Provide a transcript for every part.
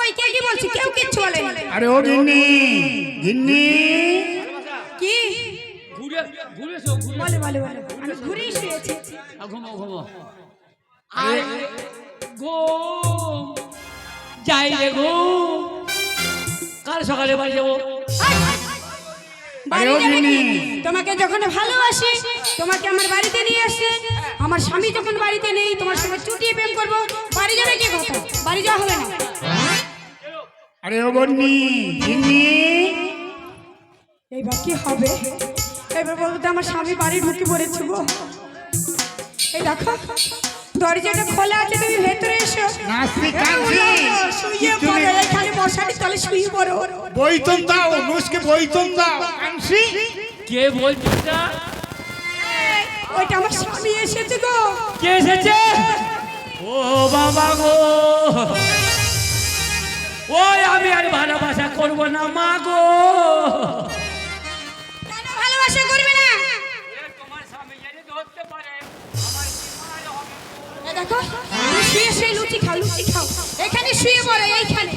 ওই কে কি বলছি? কেউ কিচ্ছু বলে আরে ও গিন্নি গিন্নি। কি? ঘুরে ঘুরে এসো, ঘুরে বলে বলে বলে। আমি ঘুরেই শুয়েছি আর ঘুমো ঘুমো। আরে যাই রে ঘুম কাল সকালে বাড়ি যাব? তোমাকে যখন ভালোবাসি তোমাকে আমার বাড়িতে নিয়ে আসছে আমার স্বামী যখন বাড়িতে নেই তোমার সঙ্গে চুটিয়ে প্রেম করব বাড়ি যাবে কি কথা বাড়ি যাওয়া হবে না। আরে গিন্নি। এইবার কি হবে? এবার বলতে আমার স্বামী বাড়ি ঢুকে পড়েছে গো। এই দেখো দরজাটা খোলা আছে তুমি ভেতরে এসো। শুয়ে পড়ো এখানে মশারি তলে শুয়ে পড়ো। বইতন দাও নুসকে বইতন দাও কে বলছিস ওইটা আমার স্বামী এসেছে গো। কে এসেছে? ও বাবা গো। ওই আমি আর ভালোবাসা করব না মা গো। ভালোবাসা করবে না? তোমার স্বামী জানি ধরতে পারে। আমার কি মার হবে। এই দেখো শুয়ে শুয়ে লুচি খাও লুচি খাও। এখানে শুয়ে পড়ো এইখানে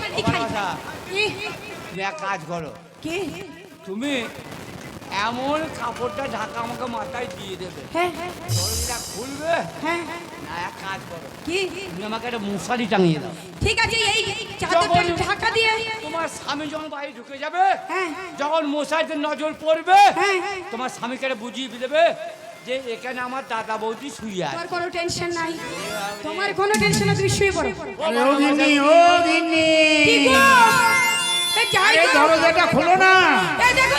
এক কাজ করো। কি? তুমি এমন কাপড়টা ঢাকা আমাকে মাথায় দিয়ে দেবে। হ্যাঁ। হ্যাঁ খুলবে? হ্যাঁ। না এক কাজ করো। কি? তুমি আমাকে একটা মশারি টাঙিয়ে দাও। ঠিক আছে এই চাদরটা ঢাকা দিয়ে। তোমার স্বামী যখন বাড়ি ঢুকে যাবে হ্যাঁ। যখন মশারিতে নজর পড়বে হ্যাঁ হ্যাঁ। তোমার স্বামীকে একটা বুঝিয়ে দেবে যে এখানে আমার দাদা বৌদি শুয়ে আছে। তোমার কোনো টেনশন নাই। তোমার কোনো টেনশন নাই তুমি শুয়ে পড়ো। ও গিন্নি ও গিন্নি কি গো? এই। দরজাটা খোলো না। এই দেখো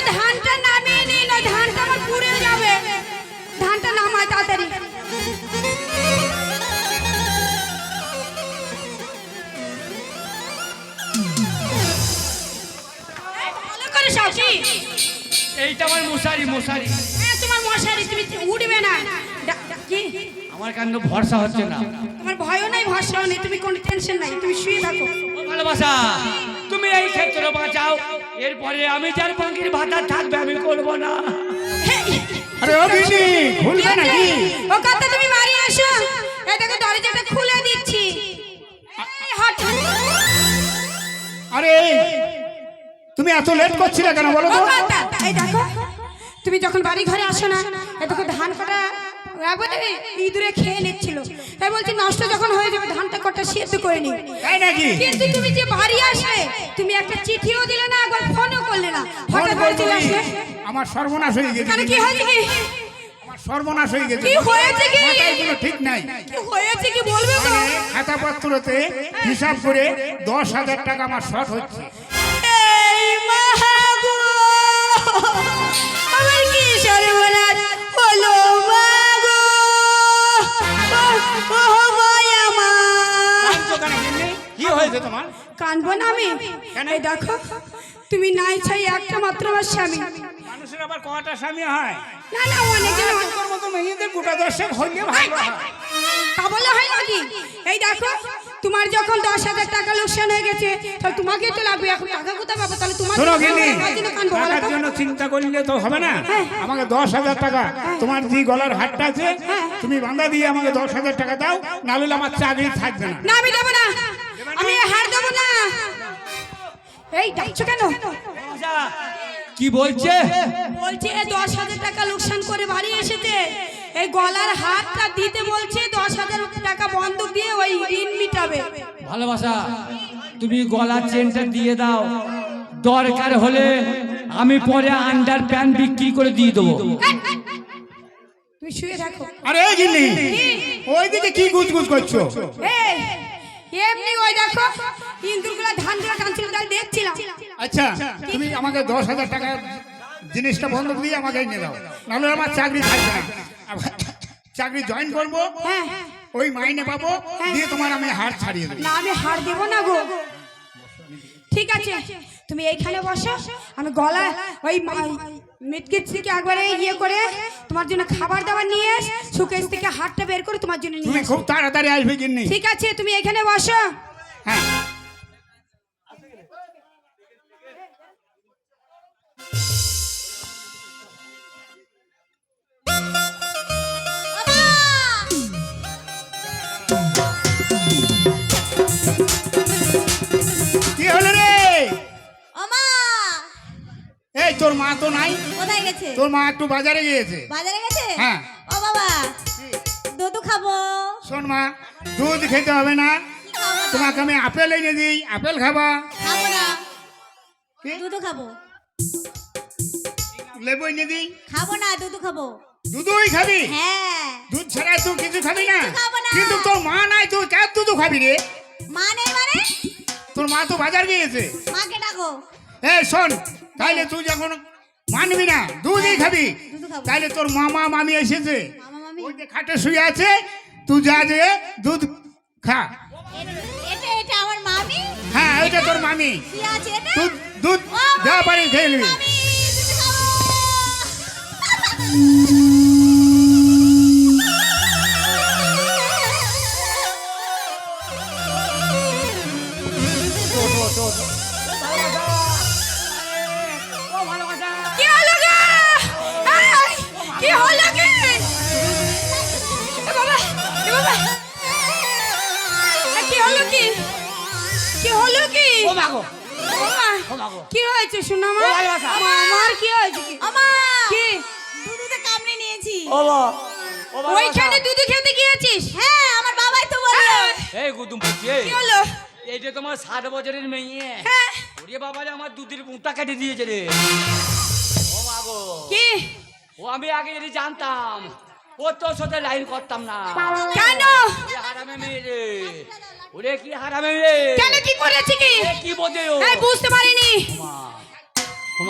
মশারি। হ্যাঁ তোমার মশারি তুমি উঠবে না। কি? আমার কান্দ ভরসা হচ্ছে না। তোমার ভয়ও নাই ভরসাও নেই তুমি কোনো টেনশন নাই তুমি শুয়ে থাকো। ও ভালোবাসা তুমি এই ক্ষেত্রে বাঁচাও। এরপরে আমি যার পাখির ভাতা থাকবে আমি করব না। আরে ও গিন্নি খুলবে নাকি? ও কথা তুমি বাড়ি এসো এই দেখো দরজাটা খুলে দিচ্ছি। এই হট। আরে তুমি এত লেট করছিলে কেন বলো তো? এই দেখো। তুমি যখন বাড়ি ঘরে আসো না দেখো ধান কাটা ইঁদুরে খেয়ে নিচ্ছিল। তাই বলছি নষ্ট যখন হয়ে যাবে ধানটা কটা সেদ্ধ করে নি কিন্তু তুমি যে বাড়ি আসলে তুমি একটা চিঠিও দিলে না একবার ফোনও করলে না। হঠাৎ করব চলে আসলে? আমার সর্বনাশ হয়ে গেছে। কেন কি হয়েছে কি? সর্বনাশ হয়ে গেছে। কি হয়েছে কি? মাথায় ঠিক নাই। কি হয়েছে কি বলবে? মানে খাতাপত্রতে হিসাব করে দশ হাজার টাকা আমার শর্ট হচ্ছে। কানবো না আমি? এই দেখো তুমি নাই চাই একটা মাত্র আমার স্বামী। মানুষের আবার কটা স্বামী হয়? না না অনেক- তোর মতো মেয়েদের গোটা দশেক হইলে ভালো হয়। তা বলে হয় নাকি? এই দেখো তোমার যখন দশ হাজার টাকা লোকসান হয়ে গেছে তাহলে তোমাকেই তো লাগবে এখন টাকা কোথায় পাবো? তাহলে তোমার টাকার জন্য চিন্তা করলে তো হবে না। আমাকে দশ হাজার টাকা তোমার যে গলার হাটটা আছে তুমি বাঁধা দিয়ে আমাকে দশ হাজার টাকা দাও নাহলে আমার চাকরি থাকবে না। না আমি দেবো না? আমি হার দেবো এই ডাকছো কেন? কি বলছে? বলছে এ দশ হাজার টাকা লোকসান করে বাড়ি এসেছে। এই গলার হাতটা দিতে বলছে দশ হাজার টাকা বন্ধক দিয়ে ওই ঋণ মিটাবে। ভালোবাসা তুমি গলার চেনটা দিয়ে দাও। দরকার হলে আমি পরে আন্ডার প্যান্ট বিক্রি করে দিয়ে দেবো। তুমি শুয়ে থাকো। আরে গিন্নি ওইদিকে কি গুজগুজ করছ? এই এমনি ওই দেখো ইন্দুরগুলা ধানগুলো টানছিল তাই দেখছিলাম। আচ্ছা তুমি আমাকে দশ হাজার টাকা জিনিসটা বন্ধ দিয়ে আমাকে এনে দাও। নাহলে আমার চাকরি থাকবে না। চাকরি জয়েন করব হ্যাঁ। ওই মাইনে পাবো দিয়ে তোমার আমি হার ছাড়িয়ে দেবো। না আমি হার দেবো না গো। ঠিক আছে। তুমি এইখানে বসো। আমি গলা ওই মিটকিট থেকে একবারে ইয়ে করে তোমার জন্য খাবার দাবার নিয়ে সুকেশ থেকে হাটটা বের করে তোমার জন্য নিয়ে খুব তাড়াতাড়ি আসবে ঠিক আছে তুমি এখানে বসো। হ্যাঁ। তোর মা তো নাই। কোথায় গেছে? তোর মা একটু বাজারে গিয়েছে। বাজারে গেছে? হ্যাঁ। ও বাবা দুধু খাব। শোন মা দুধ খেতে হবে না? তোমাকে আমি আপেল এনে দিই আপেল খাবা। খাব না? দুধু খাব। লেবু এনে দিই। খাব না দুধু খাব। দুধই খাবি? হ্যাঁ। দুধ ছাড়া তুই কিছু খাবি না। না। কিন্তু তোর মা নাই তুই কার দুধ খাবি রে? মা নেই মানে? তোর মা তো বাজার গিয়েছে। মাকে ডাকো। এই শোন তাইলে তুই যখন মানবি না দুধই খাবি। তাইলে তোর মামা মামি এসেছে। ওই যে খাটে শুয়ে আছে তুই যা যে দুধ খা। এটা- এটা এটা আমার মামি? হ্যাঁ ওইটা তোর মামি। কি আছে এটা? দুধ দুধ যা পারি খেয়ে নিবি। ও মাগো কি হয়েছে শোনা মা? আমার কি হয়েছে কি? দুধুতে কামড়ে নিয়েছি। ও বা ও ভালোবাসা। ওইখানে দুধ খেতে গিয়েছিস? হ্যাঁ আমার বাবাই তো বলল এই, গুদুম বলছি কি হলো? এই যে তোমার ষাট বছরের মেয়ে। হ্যাঁ। ওরে বাবা রে আমার দুধের মুখটা কেটে দিয়েছে রে। ও মাগো কি? ও আমি আগে যদি জানতাম ও তোর সাথে লাইন করতাম না। কেন? হারামে মেয়ে রে। ওরে কি হারামে কেন কি করেছি কি? কি বোঝে ও? এই বুঝতে পারিনি।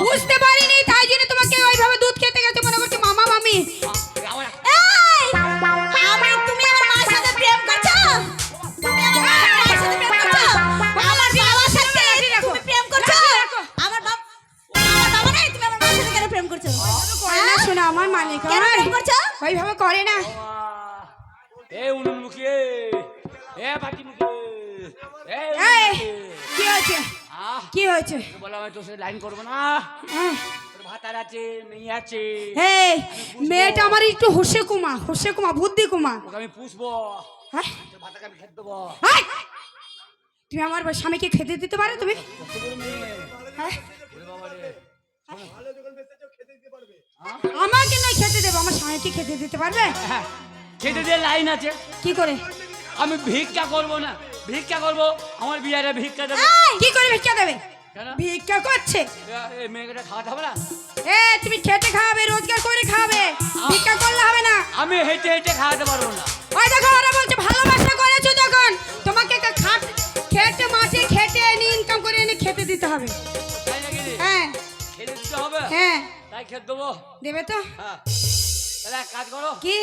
বুঝতে পারিনি তাই জন্য তোমাকে ওইভাবে দুধ খেতে গেছে মনে করছে মামা মামি। আমার- এই আমি তুমি আমার মার সাথে প্রেম করছ? তুমি আমার মার সাথে প্রেম করছ? আমার বাবার সাথে তুমি প্রেম করছ? আমার বাবা আমার বাবা নাই তুমি আমার মার সাথে কেন প্রেম করছ? করে না শোনা আমার মালিক কেন প্রেম করছ? ওইভাবে করে না। এ উনুন মুখী। এ, এই কি হয়েছে? আহ কি হয়েছে? বললাম আমি তোর সাথে লাইন করব না। হ্যাঁ। ভাতার আছে মেয়ে আছে। এই মেয়েটা আমার একটু হোসে কুমা হোসে কুমা বুদ্ধি কুমা। আমি পুষবো। হ্যাঁ? ভাতাকে আমি খেতে দেবো। তুমি আমার স্বামীকে খেতে দিতে পারো তুমি? হ্যাঁ? আমাকে নয় খেতে দেবো আমার স্বামীকে খেতে দিতে পারবে? হ্যাঁ, খেতে দিয়ে লাইন আছে। কি করে? আমি ভিক্ষা করব না। ভিক্ষা করব? আমার বিয়ারে ভিক্ষা দেবে। কি করে ভিক্ষা দেবে? ভিক্ষা করছে। এই মেয়েটা খাওয়াতে হবে না? এ তুমি খেতে খাওয়াবে রোজগার করে খাওয়াবে। ভিক্ষা করলে হবে না। আমি হেঁটে হেঁটে খাওয়াতে পারব না। ওই দেখো ওরা বলছে ভালোবাসা করেছ যখন তোমাকে একটা খাট খেটে মাঠে খেটে এনে ইনকাম করে এনে খেতে দিতে হবে? হ্যাঁ। খেতে দিতে হবে? হ্যাঁ। তাই খেতে দেবো। দেবে তো? হ্যাঁ। তাহলে এক কাজ করো। কি?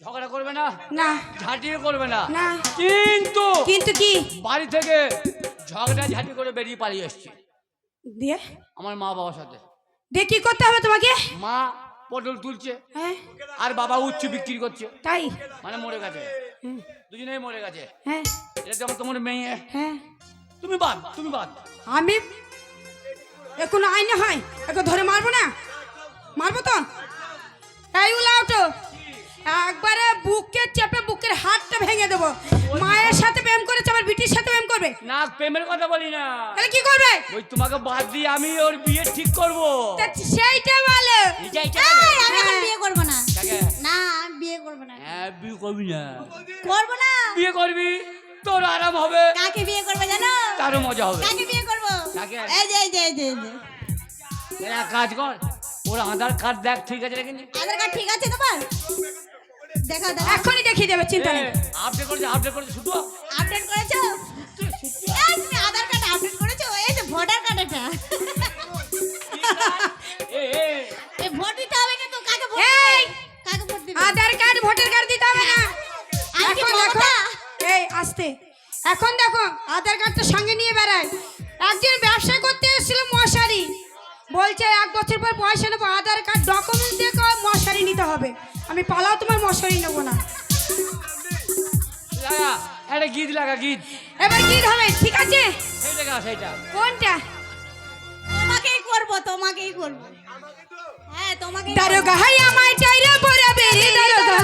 ঝগড়া করবে না? না। ঝাঁটিয়ে করবে না। না। কিন্তু কিন্তু কি? বাড়ি থেকে ঝগড়া ঝাঁটি করে বেরিয়ে পালিয়ে এসছে। দিয়ে? আমার মা বাবার সাথে। দিয়ে কি করতে হবে তোমাকে? মা পটল তুলছে। হ্যাঁ। আর বাবা উচ্চ বিক্রি করছে। তাই? মানে মরে গেছে। দুজনেই মরে গেছে। হ্যাঁ। এটা যেমন তোমার মেয়ে। হ্যাঁ। তুমি বাদ তুমি বাদ। আমি? এ কোনো আইনে হয়? একে ধরে মারবো না? মারবো তো? এই উলাওটো একবারে বুকে চেপে বুকের হাতটা ভেঙে দেবো। মায়ের সাথে প্রেম করেছে আবার বিটির সাথে প্রেম করবে? না প্রেমের কথা বলি না। তাহলে কি করবে? ওই তোমাকে বাদ দিয়ে আমি ওর বিয়ে ঠিক করব। তা সেইটা বলো। এইটা এইটা এই, আমি এখন বিয়ে করব না। কাকে? না আমি বিয়ে করব না। হ্যাঁ বিয়ে করবি না। করব না? বিয়ে করবি তোর আরাম হবে। কাকে বিয়ে করব জানো? তারও মজা হবে। কাকে বিয়ে করব? কাকে? এই যে এই যে এই যে এই যে। এক কাজ কর ওর আধার কার্ড দেখ ঠিক আছে নাকি? আধার কার্ড ঠিক আছে তোমার? দেখাও দেখাও এখনই দেখিয়ে দেবে চিন্তা নেই। আপডেট করেছে আপডেট করেছে শুধু আপডেট করেছ? এই, তুমি আধার কার্ড আপডেট করেছ? এই যে ভোটার কার্ড এটা। এই ভোট দিতে হবে কিন্তু কাকে ভোট এই! কাকে ভোট দিবে? আধার কার্ড ভোটার কার্ড দিতে হবে না। আমি এখন দেখো। এই আসতে। এখন দেখো আধার কার্ডটা সঙ্গে নিয়ে বেড়ায়। একজন ব্যবসা করতে এসেছিল মশারি। বলছে এক বছর পর পয়সা নেব আধার কার্ড আমি পালাও তোমার মশারি নেব না। লাগা একটা গীত লাগা গীত। এবার গীত হবে ঠিক আছে? সেইটা গা সেইটা। কোনটা? তোমাকেই করব তোমাকেই করব। হ্যাঁ তোমাকে। দারোগা হাই আমায় চাইরে পরে দারোগা।